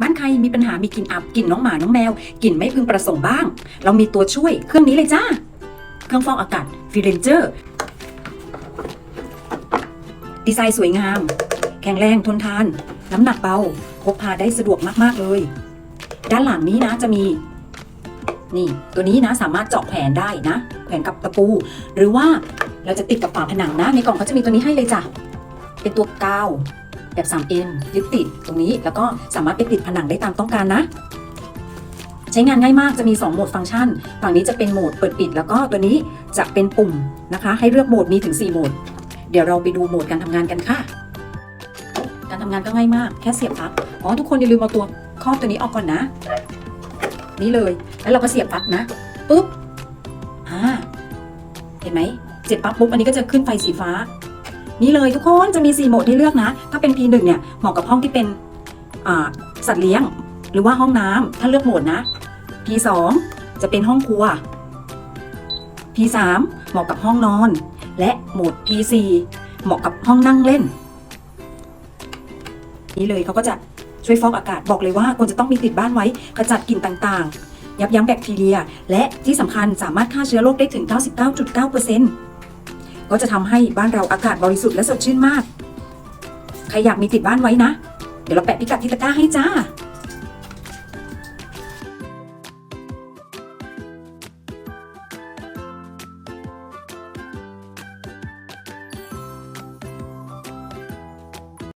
บ้านใครมีปัญหามีกลิ่นอับกลิ่นน้องหมาน้องแมวกลิ่นไม่พึงประสงค์บ้าง เรามีตัวช่วยเครื่องนี้เลยจ้า เครื่องฟอกอากาศฟิเรนเจอร์ดีไซน์สวยงาม แข็งแรงทนทาน น้ำหนักเบา พกพาได้สะดวกมากๆเลย ด้านหลังนี้นะจะมี นี่ ตัวนี้นะสามารถเจาะแผนได้นะแผนกับตะปู หรือว่าเราจะติดกับฝาผนังนะ ในกล่องเขาจะมีตัวนี้ให้เลยจ้ะเป็นตัวกาว แบบ 3M ยึดติดตรงนี้ แล้วก็สามารถไปติดผนังได้ตามต้องการนะ ใช้งานง่ายมากจะมี 2 โหมดฟังก์ชัน ฝั่งนี้จะเป็นโหมดเปิดปิด แล้วก็ตัวนี้จะเป็นปุ่มนะคะ ให้เลือกโหมดมีถึง 4 โหมด เดี๋ยวเราไปดูโหมดการทำงานกันค่ะ การทำงานก็ง่ายมากแค่เสียบปลั๊กอ๋อทุกคนอย่าลืมเอาตัวครอบตัวนี้ออกก่อนนะ นี่เลยแล้วเราก็เสียบปลั๊กนะปุ๊บอ่าเห็นไหมเสียบปลั๊กปุ๊บอันนี้ก็จะขึ้นไฟสีฟ้า นี่เลยทุกคนจะมี 4 โหมดให้เลือกนะ ถ้าเป็น P1 เนี่ยเหมาะกับห้องที่เป็นสัตว์เลี้ยง หรือว่าห้องน้ำถ้าเลือกโหมดนะ P2 จะเป็นห้องครัว P3 เหมาะกับห้องนอน และโหมด P4 เหมาะกับห้องนั่งเล่น นี่เลยเขาก็จะช่วยฟอกอากาศบอกเลยว่าควรจะต้องมีติดบ้านไว้ขจัดกลิ่นต่างๆ ยับยั้งแบคทีเรีย และที่สำคัญสามารถฆ่าเชื้อโรคได้ถึง 99.9% ก็จะทำให้บ้านเราอากาศบริสุทธิ์และสดชื่นมาก ใครอยากมีติดบ้านไว้นะ เดี๋ยวเราแปะพิกัดที่ตะกร้าให้จ้า